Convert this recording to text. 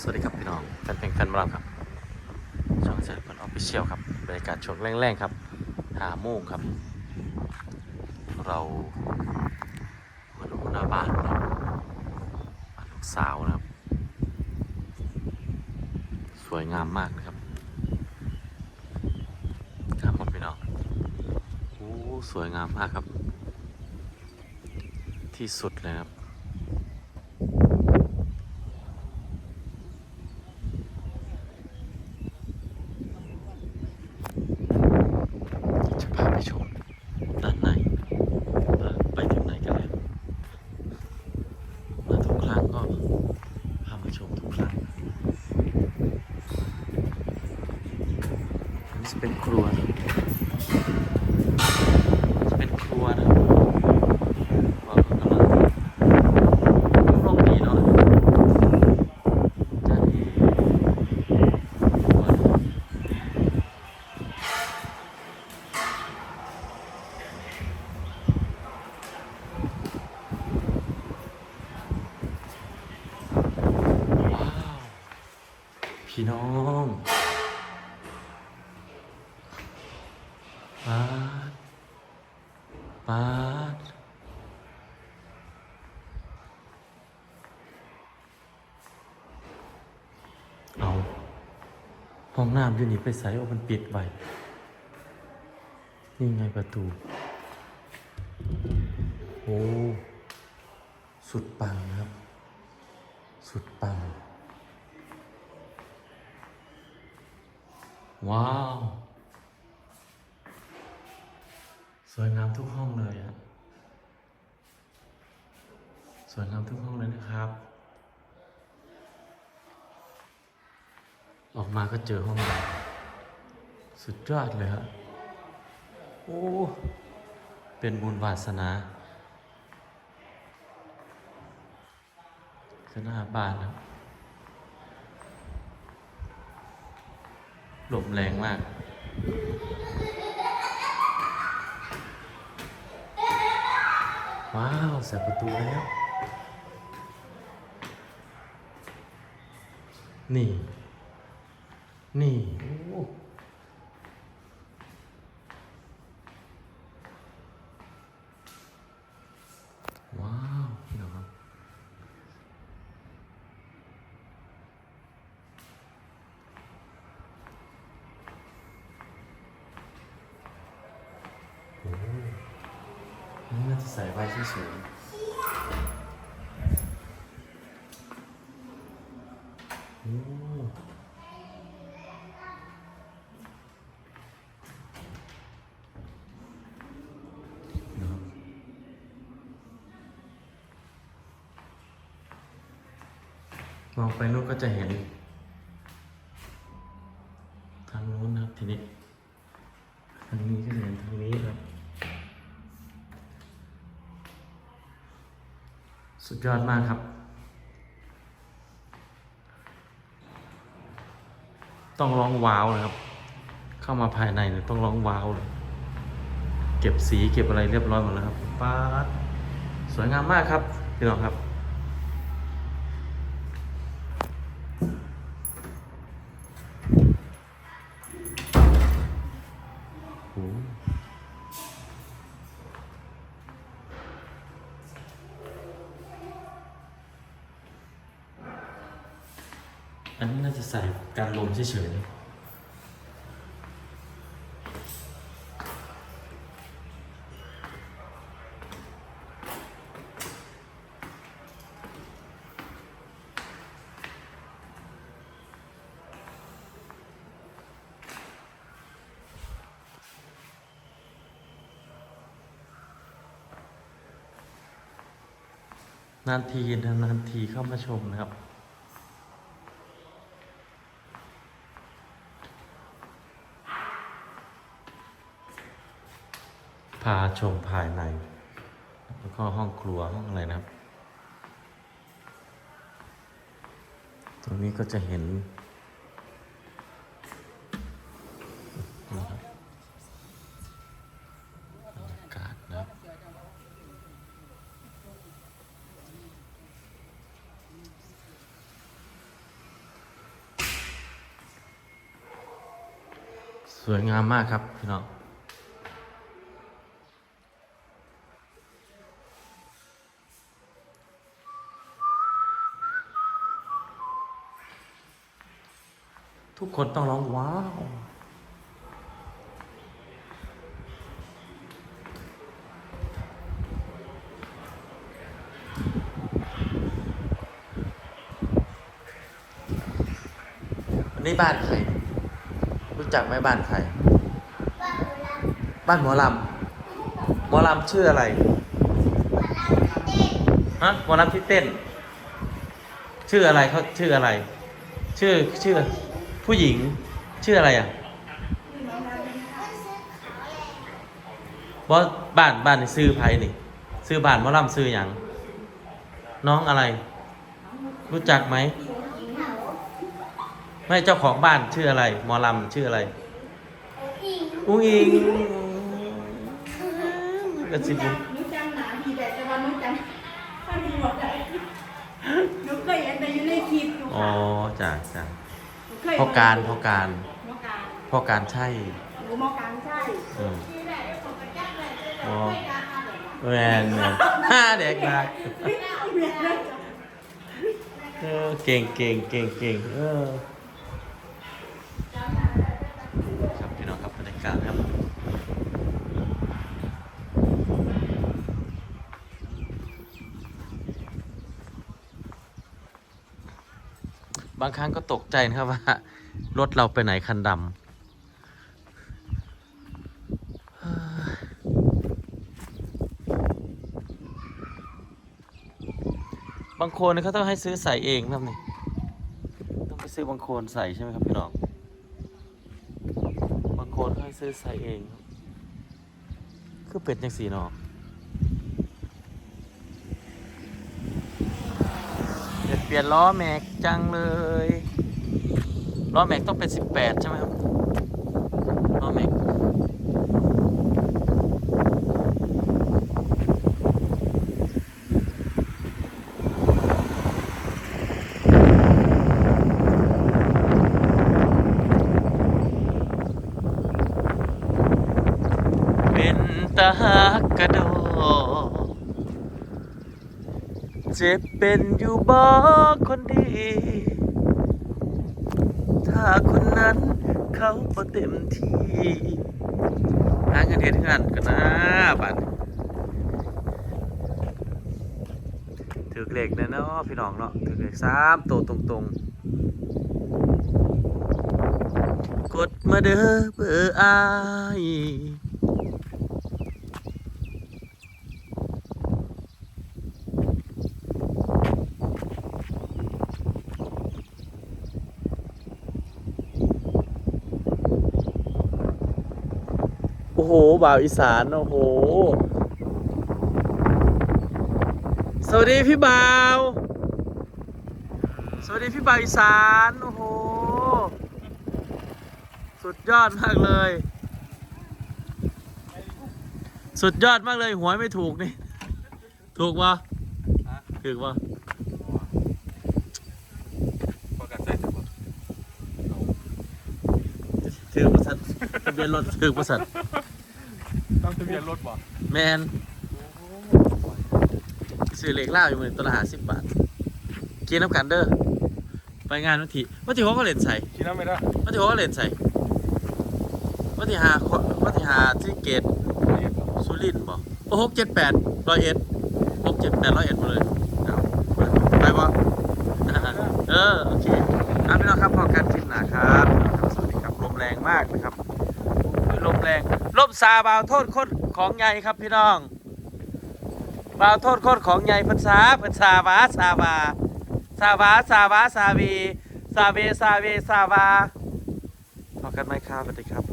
สวัสดีครับพี่น้องแฟนเพลงแฟนบอลครับ ช่องแซนบอลออฟฟิเชียลครับบรรยากาศช่วงแรงๆครับหาโมงครับ เรามาดูหน้าบ้านนะครับบ้านลูกสาวนะครับ สวยงามมากนะครับครับผมพี่น้องโอ้สวยงามมากครับ ที่สุดเลยครับ จะพาไปชมด้านในว่าไปถึงไหนกันแล้วมาทุกครั้งก็พามาชมทุกครั้งอันนี้จะเป็นครัวนะจะเป็นครัวนะครับครัวก็กำลังร่มดีเนาะจ้าดีครัวนะครับ ว้าว พี่น้องปาดปาดเอาห้องน้ำอยู่นี่ไปใส่โอามันปิดไว้นี่ไงประตู โอ้ สุดปังครับ สุดปัง ว้าว สวยงามทุกห้องเลยอะสวยงามทุกห้องเลยนะครับ ออกมาก็เจอห้องใหญ่สุดยอดเลยฮะโอ้ เป็นบุญวาสนาขนาบ้านครับ ลมแรงมากว้าวเส่ประตูแล้ว นี่ นี่ โอ้ว้าวพี่น้องครับ โอ้นี่ น่าจะใส่ไว้เฉยๆโอ้เนอะมองไปนู้นก็จะเห็น ทางนู้นนะครับทีนี้ ทางนี้ก็จะเห็นทางนี้ครับ สุดยอดมากครับ ต้องร้องว้าวนะครับ เข้ามาภายในเนี่ยต้องร้องว้าวเลยเก็บสีเก็บอะไรเรียบร้อยหมดแล้วครับป๊าสวยงามมากครับพี่น้องครับ อันนี้น่าจะใส่การลมเฉยๆนานทีนานทีเข้ามาชมนะครับาชมภายใน แล้วก็ห้องครัวห้องอะไรนะครับ ตรงนี้ก็จะเห็นนะครับอากาศนะสวยงามมากครับพี่น้อง ทุกคนต้องร้องว้าว วันนี้บ้านใคร รู้จักไหมบ้านใคร บ้านหมอลำ หมอลำชื่ออะไร ฮะ หมอลำที่เต้น ชื่ออะไรเขาชื่ออะไร ชื่อชื่อ ผู้หญิงชื่ออะไรอะบอบ้านบ้านนี่ซื้อไผนี่ซื้อบ้านหมอลำซื้ออย่าง น้องอะไร รู้จักไหมไม่เจ้าของบ้านชื่ออะไรหมอลำชื่ออะไรอุ้งอิงกระสิบหนูจำหนาดีแต่แต่ว่าหนูจำถ้าดีบอกได้หนูเคยเห็นแต่อยู่ในคลิปอยู่อ๋อค่ะจ้ะจ้ะหนูเคย พ่อการพ่อการหมอการพ่อการใช่หนูหมอการใช่อืมที่แรกได้ผมกระจักเลยแต่อ๋อไม่การมาแบบว่าแมนแมนห้าเด็กนะไม่เอาเมียเลยเออเก่งเก่งเก่งเก่งเออครับพี่น้องครับบรรยากาศครับ บางครั้งก็ตกใจนะครับว่า รถเราไปไหนคันดำบางโคนเขาต้องให้ซื้อใส่เองนะครับนี่ต้องไปซื้อบางโคนใส่ใช่ไหมครับพี่น้องบางโคนให้ซื้อใส่เอง คือเป็ดยังสีนอก เปลี่ยนล้อแม็กจังเลยล้อแม็กต้องเป็น 18 ใช่ไหมครับล้อแม็กเป็นตาหักกระโดด เจ็บเป็นอยู่บ่คนดี ถ้าคนนั้นเขาบ่เต็มที่หาเงินเฮ็ดงานกันนะบัดถือเลขน่เนาะพี่น้องเนาะถือเลขสามตัวตรงๆ กดมาเด้อเบอร์อาย โอ้โหบ่าวอีสานโอ้โห สวัสดีพี่บ่าว สวัสดีพี่บ่าวอีสานโอ้โห สุดยอดมากเลย สุดยอดมากเลยหวยไม่ถูกนี่ ถูกปะถูกปะพอกันใส่ถุงถือประสันทะเบียนรถถือประสัน ต้องทะเบียนรถบ่แมนซื้อเหล็กล่าวอยู่หมื่นตัวละหาสิบบาทกินน้ำกันเด้อไปงานวันที่วันที่เขาก็เล่นใส่คิดว่าไม่ได้วันที่เขาก็เล่นใส่วันที่หาวันที่หาที่เกตสุรินทร์บอกโอ้หกเจ็ดแปดร้อยเอ็ดหกเจ็ดแปดร้อยเอ็ดหมดเลยเอาไปบ่เออโอเคเอาพี่น้องครับพอกันคลิปหนาครับสวัสดีครับ ลมแรงมากนะครับ ลมแรง ลม ซาบาวโทษโคตรของใหญ่ครับพี่น้องบาวโทษโคตรของใหญ่พันษาพันษาวาซาวาซาวาซาวาซาวีซาเวซาเวซาวาพอกันไหมครับสวัสดีครับ